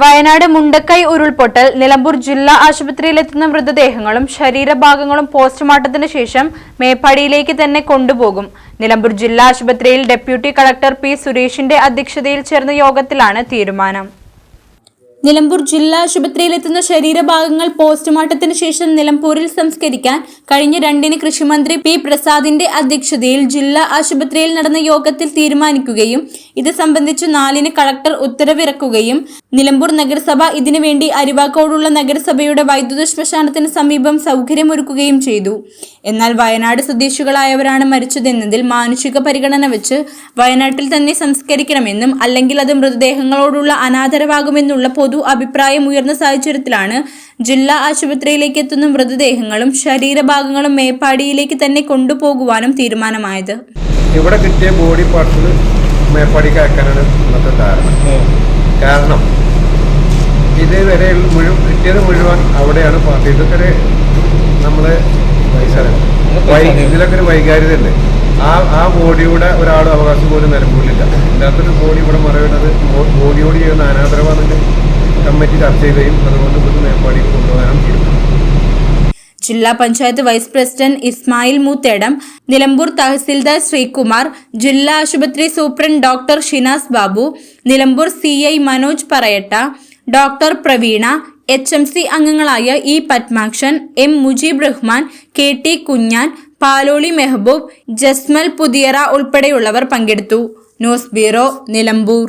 വയനാട് മുണ്ടക്കൈ ഉരുൾപൊട്ടൽ നിലമ്പൂർ ജില്ലാ ആശുപത്രിയിലെത്തുന്ന മൃതദേഹങ്ങളും ശരീരഭാഗങ്ങളും പോസ്റ്റ്മോർട്ടത്തിന് ശേഷം മേപ്പാടിയിലേക്ക് തന്നെ കൊണ്ടുപോകും. നിലമ്പൂർ ജില്ലാ ആശുപത്രിയിൽ ഡെപ്യൂട്ടി കളക്ടർ പി സുരേഷിന്റെ അധ്യക്ഷതയിൽ ചേർന്ന യോഗത്തിലാണ് തീരുമാനം. നിലമ്പൂർ ജില്ലാ ആശുപത്രിയിലെത്തുന്ന ശരീരഭാഗങ്ങൾ പോസ്റ്റ്മോർട്ടത്തിന് ശേഷം നിലമ്പൂരിൽ സംസ്കരിക്കാൻ കഴിഞ്ഞ രണ്ടിന് കൃഷിമന്ത്രി പി പ്രസാദിന്റെ അധ്യക്ഷതയിൽ ജില്ലാ ആശുപത്രിയിൽ നടന്ന യോഗത്തിൽ തീരുമാനിക്കുകയും ഇത് സംബന്ധിച്ച് നാലിന് കളക്ടർ ഉത്തരവിറക്കുകയും നിലമ്പൂർ നഗരസഭ ഇതിനുവേണ്ടി അരിവാക്കോടുള്ള നഗരസഭയുടെ വൈദ്യുത ശ്മശാനത്തിന് സമീപം സൗകര്യമൊരുക്കുകയും ചെയ്തു. എന്നാൽ വയനാട് സ്വദേശികളായവരാണ് മരിച്ചതെന്നതിൽ മാനുഷിക പരിഗണന വെച്ച് വയനാട്ടിൽ തന്നെ സംസ്കരിക്കണമെന്നും അല്ലെങ്കിൽ അത് മൃതദേഹങ്ങളോടുള്ള അനാദരവാകുമെന്നുള്ള പൊതു അഭിപ്രായം ഉയർന്ന സാഹചര്യത്തിലാണ് ജില്ലാ ആശുപത്രിയിലേക്ക് എത്തുന്ന മൃതദേഹങ്ങളും ശരീരഭാഗങ്ങളും മേപ്പാടിയിലേക്ക് തന്നെ കൊണ്ടുപോകുവാനും തീരുമാനമായത്. ഇവിടെ കിട്ടിയ ബോഡി പാർട്സിൽ മേപ്പാടിക്ക് അയക്കാനാണ് ഇന്നത്തെ ധാരണ. കാരണം ഇതുവരെ മുഴുവൻ കിട്ടിയത് മുഴുവൻ അവിടെയാണ് പാർട്ടി. ഇതൊക്കെ ഒരു നമ്മൾ ഇതിലൊക്കെ ഒരു വൈകാര്യത ഉണ്ട് ആ ആ ബോഡിയുടെ ഒരാൾ അവകാശം പോലും നിലമ്പൂരിലില്ല. ഇല്ലാത്തൊരു ബോഡി ഇവിടെ മറവിടുന്നത് ബോഡിയോട് ചെയ്യുന്ന അനാദരവാണെന്ന് കമ്മിറ്റി ചർച്ച ചെയ്യുകയും അതുകൊണ്ട് ഇത് മേപ്പാടിക്ക് കൊണ്ടുപോകാനും തീരുമാനം ജില്ലാ പഞ്ചായത്ത് വൈസ് പ്രസിഡന്റ് ഇസ്മായിൽ മൂത്തേടം നിലമ്പൂർ തഹസിൽദാർ ശ്രീകുമാർ ജില്ലാ ആശുപത്രി superintendent doctor Shinas Babu Nilambur C I Manoj പറയട്ട doctor Praveena H M C അംഗങ്ങളായ E Padmakshan M Mujeeb Rahman K T Kunhan Paloli Mehaboob Jasmal Puthiyara ഉൾപ്പെടെയുള്ളവർ പങ്കെടുത്തു. News bureau Nilambur.